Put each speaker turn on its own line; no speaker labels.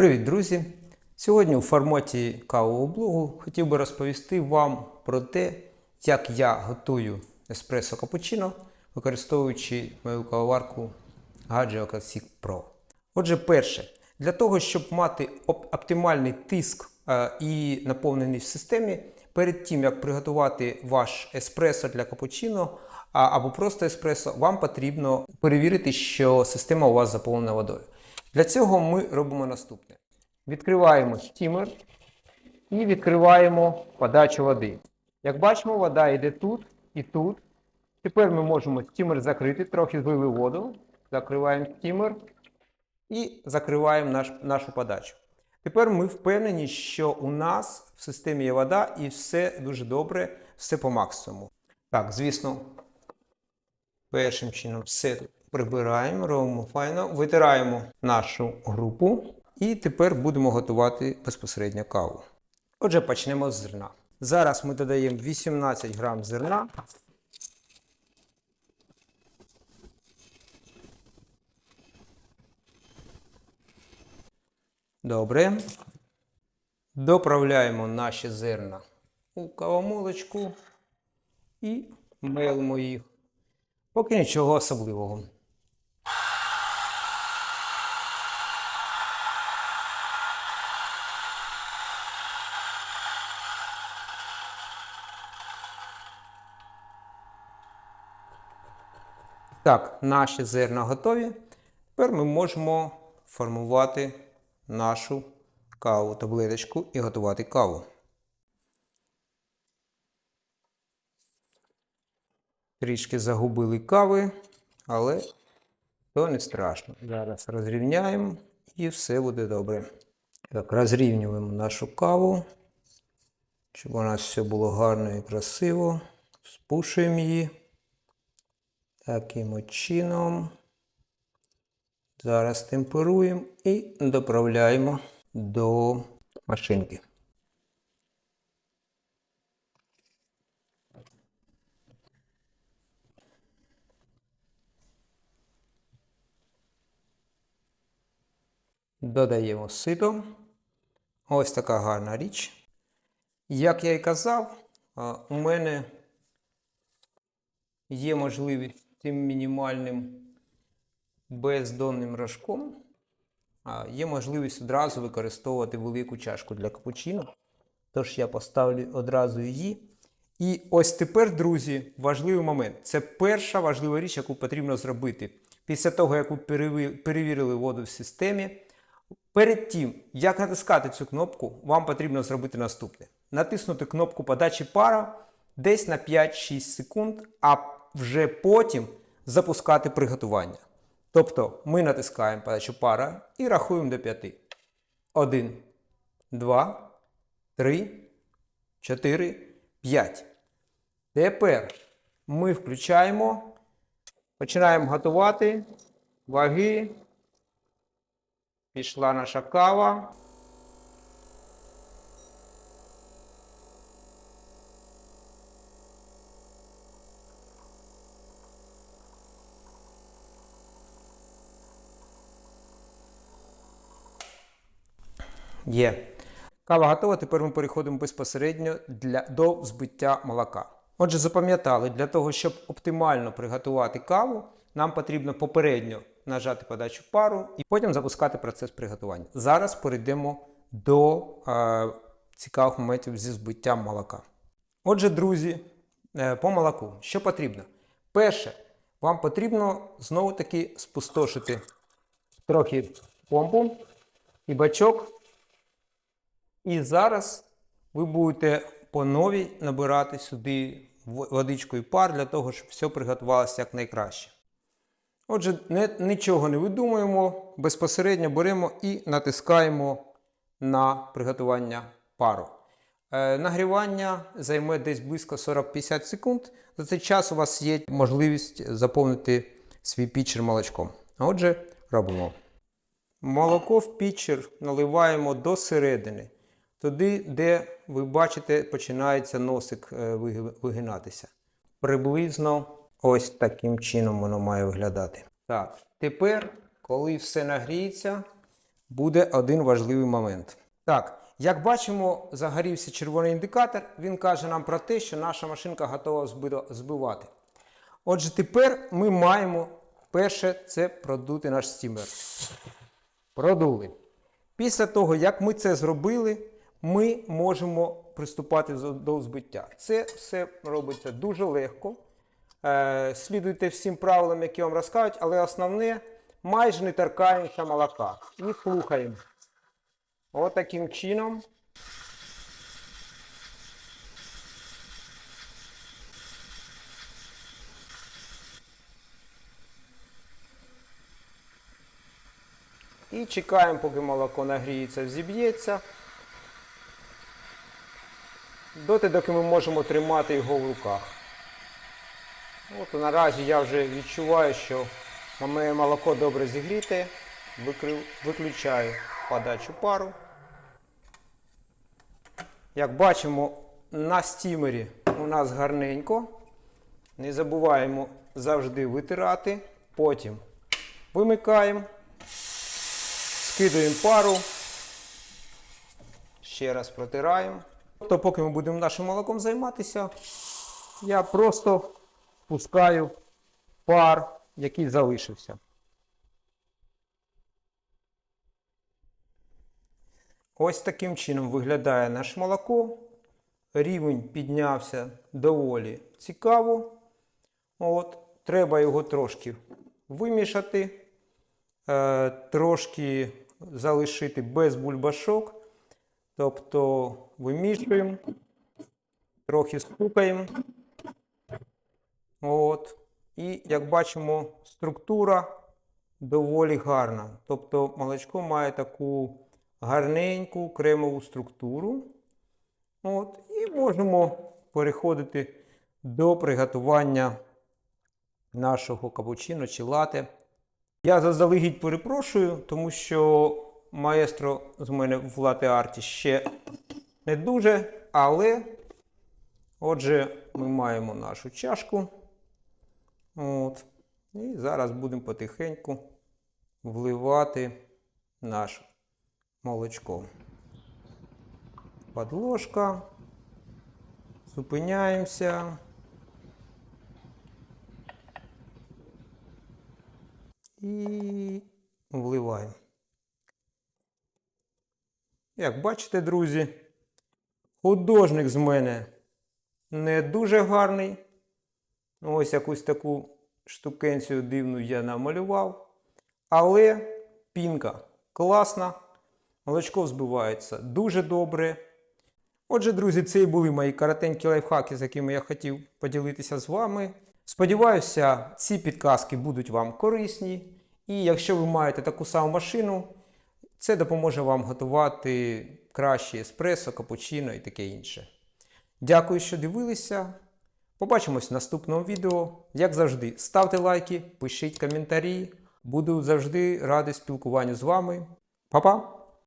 Привіт, друзі! Сьогодні у форматі кавового блогу хотів би розповісти вам про те, як я готую еспресо капучино, використовуючи мою кавоварку Gadgeo Classic Pro. Отже, перше, для того, щоб мати оп- оптимальний тиск е, і наповненість в системі, перед тим як приготувати ваш еспресо для капучино або просто еспресо, вам потрібно перевірити, що система у вас заповнена водою. Для цього ми робимо наступне: відкриваємо стімер і відкриваємо подачу води. Як бачимо, вода йде тут і тут. Тепер ми можемо стімер закрити, трохи злили воду, закриваємо стімер і закриваємо наш, нашу подачу. Тепер ми впевнені, що у нас в системі є вода і все дуже добре, все по максимуму. Так, звісно, першим чином все тут прибираємо, робимо файно, витираємо нашу групу і тепер будемо готувати безпосередньо каву. Отже, почнемо з зерна. Зараз ми додаємо 18 грам зерна. Добре. Доправляємо наші зерна у кавомолочку і мелимо їх. Поки нічого особливого. Так, наші зерна готові. Тепер ми можемо формувати нашу каву таблеточку і готувати каву. Трішки загубили кави, але то не страшно. Зараз розрівняємо і все буде добре. Так, розрівнюємо нашу каву, щоб у нас все було гарно і красиво. Спушуємо її. Таким чином. Зараз темперуємо і доправляємо до машинки. Додаємо сито. Ось така гарна річ. Як я і казав, у мене є можливість цим мінімальним бездонним рожком. Є можливість одразу використовувати велику чашку для капучино. Тож я поставлю одразу її. І ось тепер, друзі, важливий момент. Це перша важлива річ, яку потрібно зробити. Після того, як ви перевірили воду в системі. Перед тим, як натискати цю кнопку, вам потрібно зробити наступне: натиснути кнопку подачі пара десь на 5-6 секунд, а вже потім запускати приготування. Тобто ми натискаємо подачу пара і рахуємо до 5. 1, 2, 3, 4, 5. Тепер ми включаємо, починаємо готувати ваги. Пішла наша кава. Є. Кава готова. Тепер ми переходимо безпосередньо для, до взбиття молока. Отже, запам'ятали, для того, щоб оптимально приготувати каву, нам потрібно попередньо нажати подачу пару і потім запускати процес приготування. Зараз перейдемо до е, цікавих моментів зі збиттям молока. Отже, друзі, е, по молоку, що потрібно? Перше, вам потрібно знову таки спустошити трохи помпу і бачок. І зараз ви будете по новій набирати сюди в- водичку і пар для того, щоб все приготувалося якнайкраще. Отже, не, нічого не видумуємо, безпосередньо беремо і натискаємо на приготування пару. Е, нагрівання займе десь близько 40-50 секунд. За цей час у вас є можливість заповнити свій пічер молочком. А Отже, робимо. Молоко в пічер наливаємо до середини, туди, де ви бачите, починається носик е, вигинатися. Приблизно ось таким чином воно має виглядати. Так, тепер, коли все нагріється, буде один важливий момент. Так, як бачимо, загорівся червоний індикатор. Він каже нам про те, що наша машинка готова збивати. Отже, тепер ми маємо перше це продути наш стімер. Продули. Після того, як ми це зробили, ми можемо приступати до збиття. Це все робиться дуже легко. Е, слідуйте всім правилам, які вам розкажуть, але основне майже не торкаємося молока. І слухаємо. От таким чином. І чекаємо, поки молоко нагріється, зіб'ється. Доти, доки ми можемо тримати його в руках. От наразі я вже відчуваю, що моє молоко добре зігріте. Виключаю подачу пару. Як бачимо, на стімері у нас гарненько. Не забуваємо завжди витирати. Потім вимикаємо, скидуємо пару. Ще раз протираємо. Тобто, поки ми будемо нашим молоком займатися, я просто пускаю пар, який залишився. Ось таким чином виглядає наше молоко. Рівень піднявся доволі цікаво. От, треба його трошки вимішати, е, трошки залишити без бульбашок. Тобто вимішуємо, трохи стукаємо. От. І як бачимо, структура доволі гарна. Тобто молочко має таку гарненьку кремову структуру. От. І можемо переходити до приготування нашого капучино чи лате. Я заздалегідь перепрошую, тому що маестро з мене в лате арті ще не дуже, але отже, ми маємо нашу чашку. От. І зараз будемо потихеньку вливати наше молочко. Подложка. Зупиняємося. І вливаємо. Як бачите, друзі, художник з мене не дуже гарний. Ось якусь таку штукенцію дивну я намалював. Але пінка класна. Молочко взбивається дуже добре. Отже, друзі, це і були мої коротенькі лайфхаки, з якими я хотів поділитися з вами. Сподіваюся, ці підказки будуть вам корисні. І якщо ви маєте таку саму машину, це допоможе вам готувати краще еспресо, капучино і таке інше. Дякую, що дивилися. Побачимось в наступному відео. Як завжди, ставте лайки, пишіть коментарі. Буду завжди радий спілкуванню з вами. Па-па!